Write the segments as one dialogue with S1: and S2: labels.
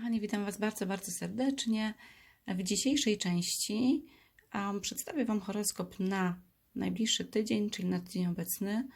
S1: kochani, witam Was bardzo, bardzo serdecznie. W dzisiejszej części um, przedstawię Wam horoskop na najbliższy tydzień, czyli na tydzień obecny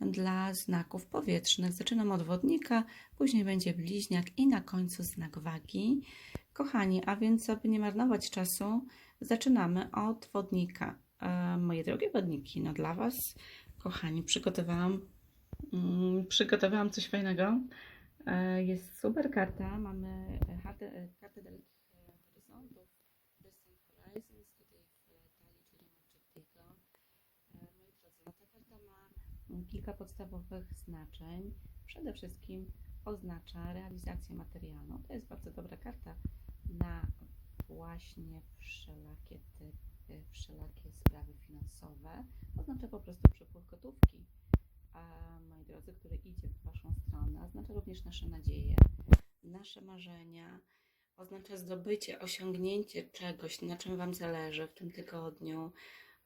S1: dla znaków powietrznych. Zaczynam od wodnika, później będzie bliźniak i na końcu znak wagi. Kochani, a więc aby nie marnować czasu, zaczynamy od wodnika. E, moje drogie wodniki, no dla Was, kochani, przygotowałam, mm, przygotowałam coś fajnego. E, Jest super karta. Mamy e, kartę, e, kartę dalekich horyzontów, Distant Horizons, tutaj w talii, czyli Magic Moi drodzy, no ta karta ma mm, kilka podstawowych znaczeń. Przede wszystkim oznacza realizację materialną. To jest bardzo dobra karta na właśnie wszelakie typy, wszelakie sprawy finansowe. Oznacza po prostu przepływ gotówki moi drodzy, który oznacza również nasze nadzieje, nasze marzenia, oznacza zdobycie, osiągnięcie czegoś, na czym Wam zależy w tym tygodniu.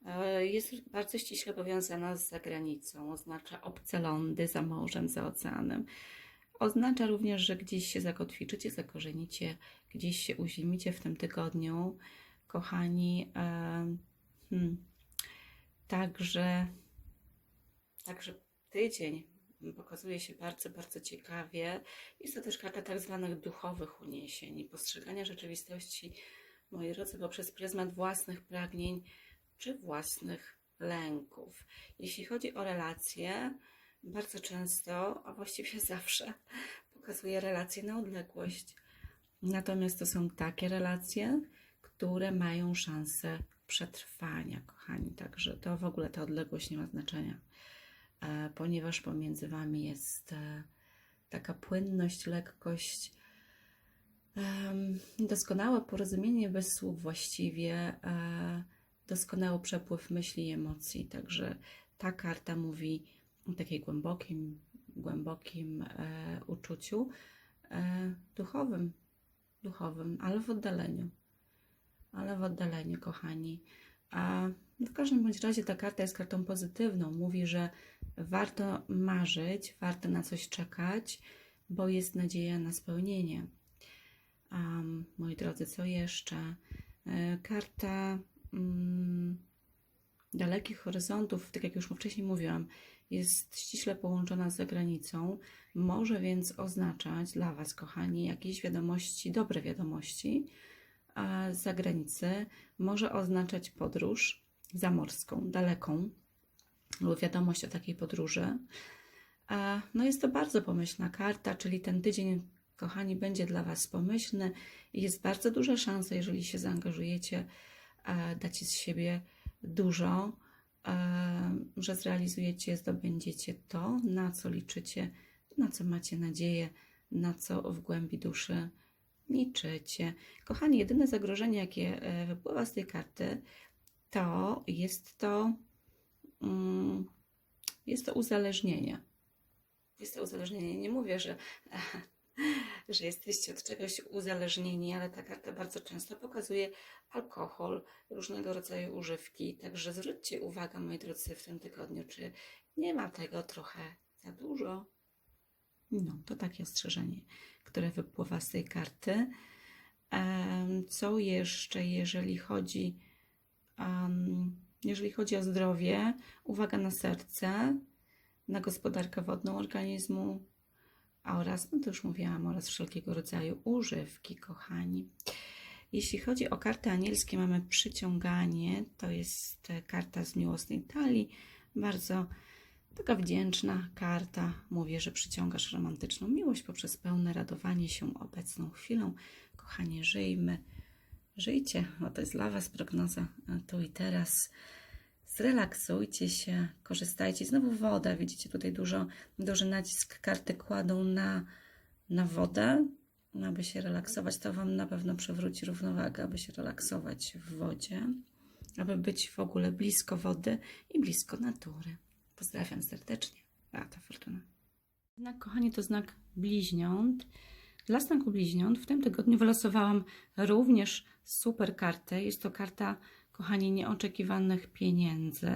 S1: E, Jest bardzo ściśle powiązana z zagranicą, oznacza obce lądy za morzem, za oceanem. Oznacza również, że gdzieś się zakotwiczycie, zakorzenicie, gdzieś się uzimicie w tym tygodniu, kochani. E, Hmm. Także Także tydzień pokazuje się bardzo, bardzo ciekawie. Jest to też karta tak zwanych duchowych uniesień postrzegania rzeczywistości, moi drodzy, poprzez pryzmat własnych pragnień czy własnych lęków. Jeśli chodzi o relacje, bardzo często, a właściwie zawsze, pokazuje relacje na odległość. Natomiast to są takie relacje, które mają szansę przetrwania, kochani. Także to w ogóle ta odległość nie ma znaczenia ponieważ pomiędzy Wami jest e, taka płynność, lekkość, doskonałe porozumienie bez słów właściwie, e, doskonały przepływ myśli i emocji. Także ta karta mówi o takiej głębokim, głębokim e, uczuciu e, duchowym, duchowym, ale w oddaleniu. Ale w oddaleniu, kochani. A w każdym bądź razie ta karta jest kartą pozytywną. Mówi, że warto marzyć, warto na coś czekać, bo jest nadzieja na spełnienie. Um, moi drodzy, co jeszcze? E, Karta mm, dalekich horyzontów, tak jak już wcześniej mówiłam, jest ściśle połączona z zagranicą. Może więc oznaczać dla Was, kochani, jakieś wiadomości, dobre wiadomości z zagranicy. Może oznaczać podróż zamorską, daleką, lub wiadomość o takiej podróży. No jest to bardzo pomyślna karta, czyli ten tydzień, kochani, będzie dla Was pomyślny i jest bardzo duża szansa, jeżeli się zaangażujecie, dacie z siebie dużo, że zrealizujecie, zdobędziecie to, na co liczycie, na co macie nadzieję, na co w głębi duszy liczycie. Kochani, jedyne zagrożenie, jakie e, wypływa z tej karty, to jest to jest to uzależnienie. Jest to uzależnienie. Nie mówię, że, że jesteście od czegoś uzależnieni, ale ta karta bardzo często pokazuje alkohol, różnego rodzaju używki. Także zwróćcie uwagę, moi drodzy, w tym tygodniu, czy nie ma tego trochę za dużo. No, to takie ostrzeżenie, które wypływa z tej karty. Co jeszcze, jeżeli chodzi Em, jeżeli chodzi o zdrowie, uwaga na serce, na gospodarkę wodną organizmu oraz, no to już mówiłam, oraz wszelkiego rodzaju używki, kochani. Jeśli chodzi o karty anielskie, mamy przyciąganie, to jest e, karta z miłosnej talii, bardzo taka wdzięczna karta. Mówię, że przyciągasz romantyczną miłość poprzez pełne radowanie się obecną chwilą. Kochanie, żyjmy. Żyjcie, bo to jest dla Was prognoza tu i teraz. Zrelaksujcie się, korzystajcie. Znowu woda, widzicie tutaj dużo, duży nacisk karty kładą na, na wodę, aby się relaksować. To Wam na pewno przywróci równowagę, aby się relaksować w wodzie, aby być w ogóle blisko wody i blisko natury. Pozdrawiam serdecznie. Beata Fortuna. Znak, kochani, to znak bliźniąt. Dla znaku bliźniąt w tym tygodniu wylosowałam również super kartę. Jest to karta, kochani, nieoczekiwanych pieniędzy,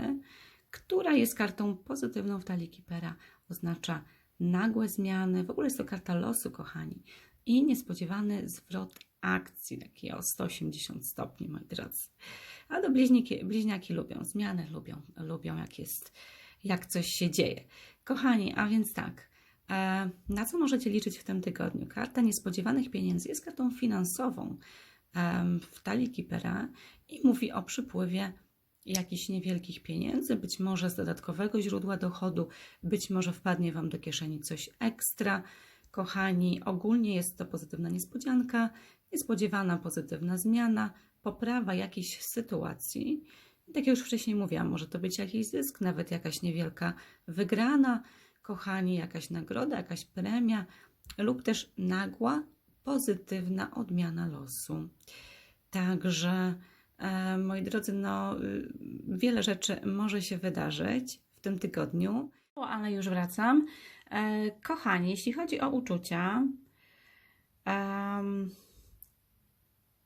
S1: która jest kartą pozytywną w talii Kipera. Oznacza nagłe zmiany. W ogóle jest to karta losu, kochani. i niespodziewany zwrot akcji, taki o 180 stopni, moi drodzy. A do bliźniki, bliźniaki lubią zmiany, lubią, lubią jak jest, jak coś się dzieje. Kochani, a więc tak, na co możecie liczyć w tym tygodniu? Karta niespodziewanych pieniędzy jest kartą finansową w talii Kipera i mówi o przypływie jakichś niewielkich pieniędzy, być może z dodatkowego źródła dochodu, być może wpadnie Wam do kieszeni coś ekstra. Kochani, ogólnie jest to pozytywna niespodzianka, niespodziewana pozytywna zmiana, poprawa jakiejś sytuacji. Tak jak już wcześniej mówiłam, może to być jakiś zysk, nawet jakaś niewielka wygrana, kochani, jakaś nagroda, jakaś premia, lub też nagła, pozytywna odmiana losu. Także, e, moi drodzy, no, y, wiele rzeczy może się wydarzyć w tym tygodniu, ale już wracam. E, kochani, jeśli chodzi o uczucia,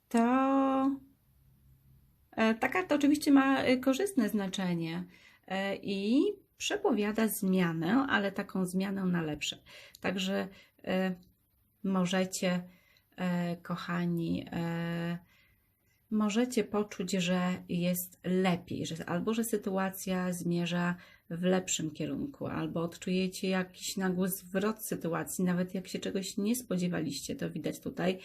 S1: to e, ta karta oczywiście ma e, korzystne znaczenie i przepowiada zmianę, ale taką zmianę na lepsze. Także e, możecie, e, kochani, e, możecie poczuć, że jest lepiej, że albo że sytuacja zmierza w lepszym kierunku, albo odczujecie jakiś nagły zwrot sytuacji, nawet jak się czegoś nie spodziewaliście, to widać tutaj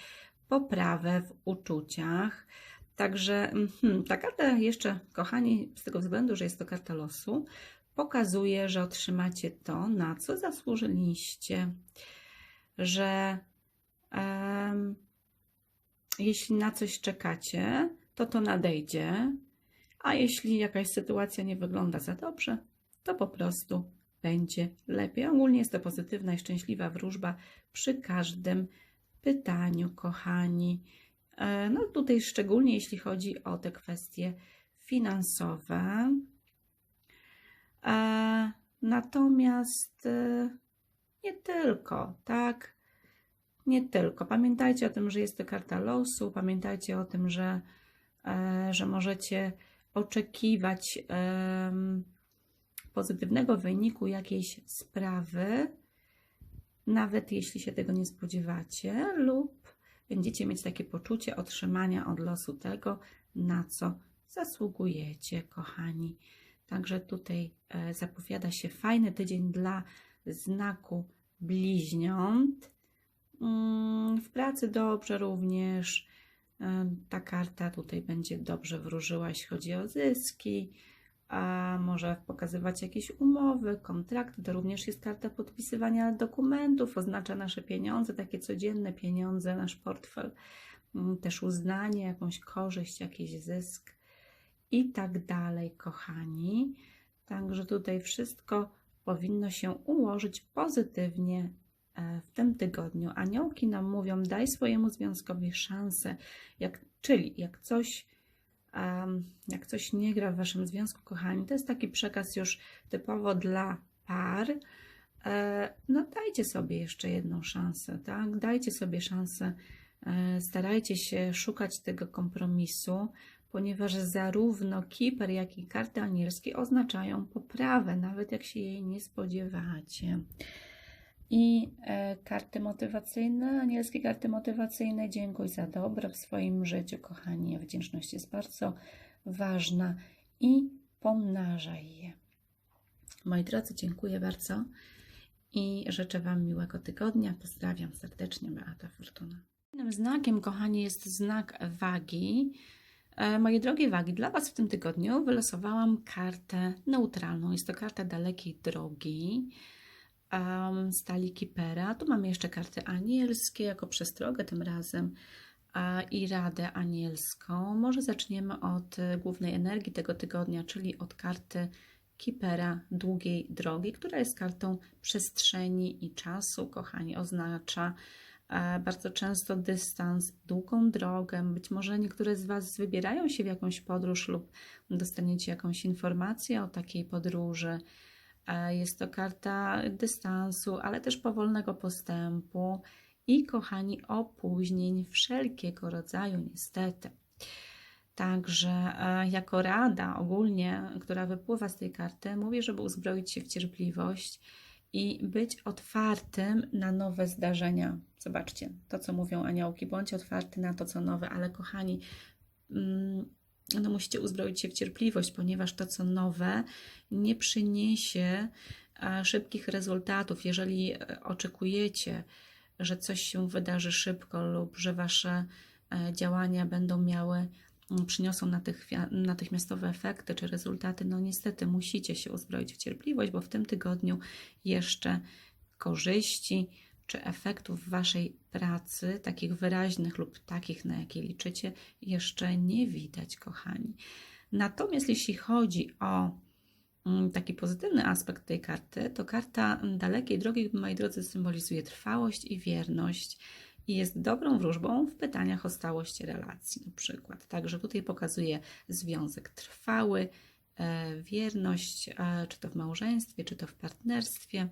S1: poprawę w uczuciach. Także mhm, ta karta jeszcze, kochani, z tego względu, że jest to karta losu, pokazuje, że otrzymacie to, na co zasłużyliście, że em, jeśli na coś czekacie, to to nadejdzie, a jeśli jakaś sytuacja nie wygląda za dobrze, to po prostu będzie lepiej. Ogólnie jest to pozytywna i szczęśliwa wróżba przy każdym pytaniu, kochani. E, No tutaj szczególnie jeśli chodzi o te kwestie finansowe. E, Natomiast e, nie tylko, tak? Nie tylko. Pamiętajcie o tym, że jest to karta losu, pamiętajcie o tym, że, e, że możecie oczekiwać pozytywnego wyniku jakiejś sprawy, nawet jeśli się tego nie spodziewacie, lub będziecie mieć takie poczucie otrzymania od losu tego, na co zasługujecie, kochani. Także tutaj e, zapowiada się fajny tydzień dla znaku bliźniąt. Mm, W pracy dobrze również. E, Ta karta tutaj będzie dobrze wróżyła, jeśli chodzi o zyski, a może pokazywać jakieś umowy, kontrakty. To również jest karta podpisywania dokumentów, oznacza nasze pieniądze, takie codzienne pieniądze, nasz portfel, Mm, też uznanie, jakąś korzyść, jakiś zysk i tak dalej, kochani. Także tutaj wszystko powinno się ułożyć pozytywnie e, w tym tygodniu. Aniołki nam mówią, daj swojemu związkowi szansę, jak, czyli jak coś, em, jak coś nie gra w waszym związku, kochani, to jest taki przekaz już typowo dla par. E, No dajcie sobie jeszcze jedną szansę, tak? Dajcie sobie szansę, e, starajcie się szukać tego kompromisu, ponieważ zarówno Kiper, jak i karty anielskie oznaczają poprawę, nawet jak się jej nie spodziewacie. I e, karty motywacyjne, anielskie karty motywacyjne, dziękuj za dobro w swoim życiu, kochani. Wdzięczność jest bardzo ważna i pomnażaj je. Moi drodzy, dziękuję bardzo i życzę Wam miłego tygodnia. Pozdrawiam serdecznie, Beata Fortuna. Innym znakiem, kochani, jest znak wagi. E, Moje drogie wagi, dla Was w tym tygodniu wylosowałam kartę neutralną. Jest to karta dalekiej drogi um, z talii Kipera. Tu mamy jeszcze karty anielskie jako przestrogę tym razem i radę anielską. Może zaczniemy od e, głównej energii tego tygodnia, czyli od karty Kipera długiej drogi, która jest kartą przestrzeni i czasu. Kochani, oznacza bardzo często dystans, długą drogę. Być może niektóre z Was wybierają się w jakąś podróż lub dostaniecie jakąś informację o takiej podróży. E, Jest to karta dystansu, ale też powolnego postępu i, kochani, opóźnień wszelkiego rodzaju, niestety. Także e, jako rada ogólnie, która wypływa z tej karty, mówię, żeby uzbroić się w cierpliwość i być otwartym na nowe zdarzenia. Zobaczcie, to co mówią aniołki, bądź otwarty na to, co nowe, ale kochani, mm, no musicie uzbroić się w cierpliwość, ponieważ to, co nowe, nie przyniesie szybkich rezultatów. Jeżeli e, oczekujecie, że coś się wydarzy szybko lub że wasze e, działania będą miały, przyniosą natychmiastowe efekty czy rezultaty, no niestety musicie się uzbroić w cierpliwość, bo w tym tygodniu jeszcze korzyści czy efektów waszej pracy, takich wyraźnych lub takich, na jakie liczycie, jeszcze nie widać, kochani. Natomiast jeśli chodzi o mm, taki pozytywny aspekt tej karty, to karta dalekiej drogi, moi drodzy, symbolizuje trwałość i wierność i jest dobrą wróżbą w pytaniach o stałość relacji, na przykład. Także tutaj pokazuje związek trwały, e, wierność, e, czy to w małżeństwie, czy to w partnerstwie.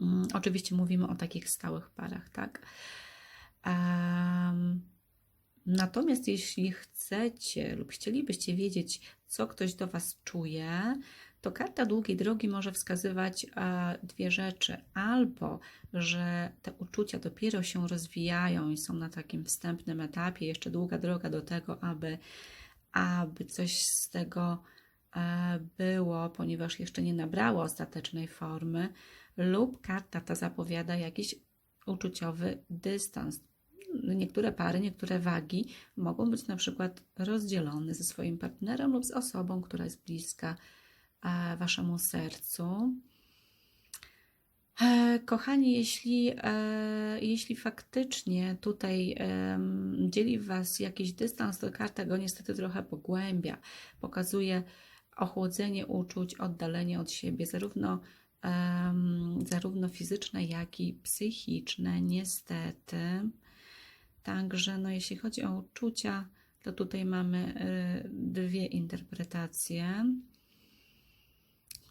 S1: Mm, Oczywiście mówimy o takich stałych parach, tak? Em, Natomiast jeśli chcecie lub chcielibyście wiedzieć, co ktoś do Was czuje, to karta długiej drogi może wskazywać e, dwie rzeczy. Albo, że te uczucia dopiero się rozwijają i są na takim wstępnym etapie, jeszcze długa droga do tego, aby, aby coś z tego e, było, ponieważ jeszcze nie nabrało ostatecznej formy, lub karta ta zapowiada jakiś uczuciowy dystans. Niektóre pary, niektóre wagi mogą być na przykład rozdzielone ze swoim partnerem lub z osobą, która jest bliska e, waszemu sercu. E, Kochani, jeśli, e, jeśli faktycznie tutaj dzieli Was jakiś dystans, to karta go niestety trochę pogłębia. Pokazuje ochłodzenie uczuć, oddalenie od siebie, zarówno, zarówno fizyczne, jak i psychiczne, niestety. Także, no, jeśli chodzi o uczucia, to tutaj mamy y, dwie interpretacje.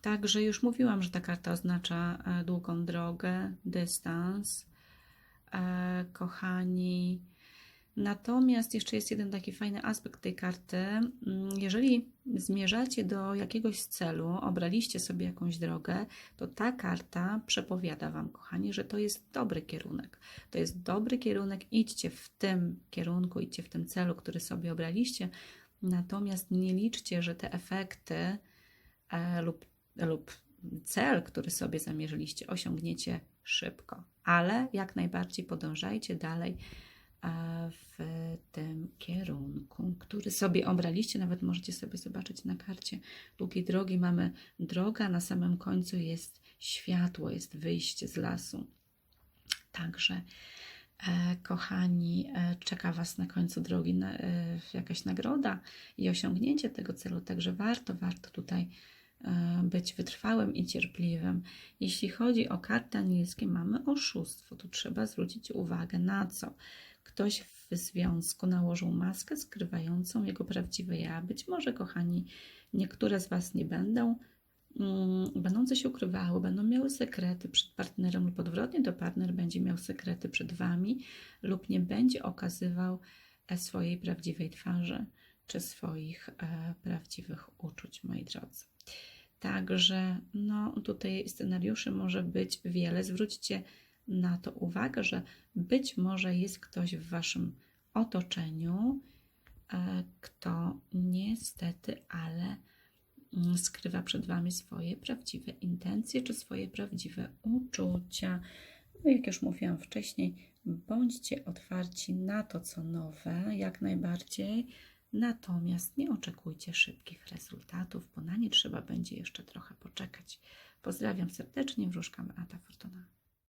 S1: Także już mówiłam, że ta karta oznacza e, długą drogę, dystans, e, kochani. Natomiast jeszcze jest jeden taki fajny aspekt tej karty. Mm, Jeżeli zmierzacie do jakiegoś celu, obraliście sobie jakąś drogę, to ta karta przepowiada Wam, kochani, że to jest dobry kierunek. To jest dobry kierunek, idźcie w tym kierunku, idźcie w tym celu, który sobie obraliście. Natomiast nie liczcie, że te efekty e, lub, lub cel, który sobie zamierzyliście, osiągniecie szybko. Ale jak najbardziej podążajcie dalej w tym kierunku, który sobie obraliście. Nawet możecie sobie zobaczyć na karcie długiej drogi. Mamy droga, na samym końcu jest światło, jest wyjście z lasu. Także, e, kochani, e, czeka Was na końcu drogi na, e, jakaś nagroda i osiągnięcie tego celu. Także warto, warto tutaj być wytrwałym i cierpliwym. Jeśli chodzi o karty anielskie, mamy oszustwo. Tu trzeba zwrócić uwagę na co? Ktoś w związku nałożył maskę skrywającą jego prawdziwe ja. Być może, kochani, niektóre z Was nie będą, mm, będą coś ukrywały, będą miały sekrety przed partnerem lub odwrotnie, to partner będzie miał sekrety przed Wami lub nie będzie okazywał e, swojej prawdziwej twarzy czy swoich e, prawdziwych uczuć, moi drodzy. Także no, tutaj scenariuszy może być wiele. Zwróćcie na to uwagę, że być może jest ktoś w Waszym otoczeniu, e, kto niestety, ale mm, skrywa przed Wami swoje prawdziwe intencje czy swoje prawdziwe uczucia. No, jak już mówiłam wcześniej, bądźcie otwarci na to, co nowe, jak najbardziej. Natomiast nie oczekujcie szybkich rezultatów, bo na nie trzeba będzie jeszcze trochę poczekać. Pozdrawiam serdecznie, wróżka Beata Fortuna.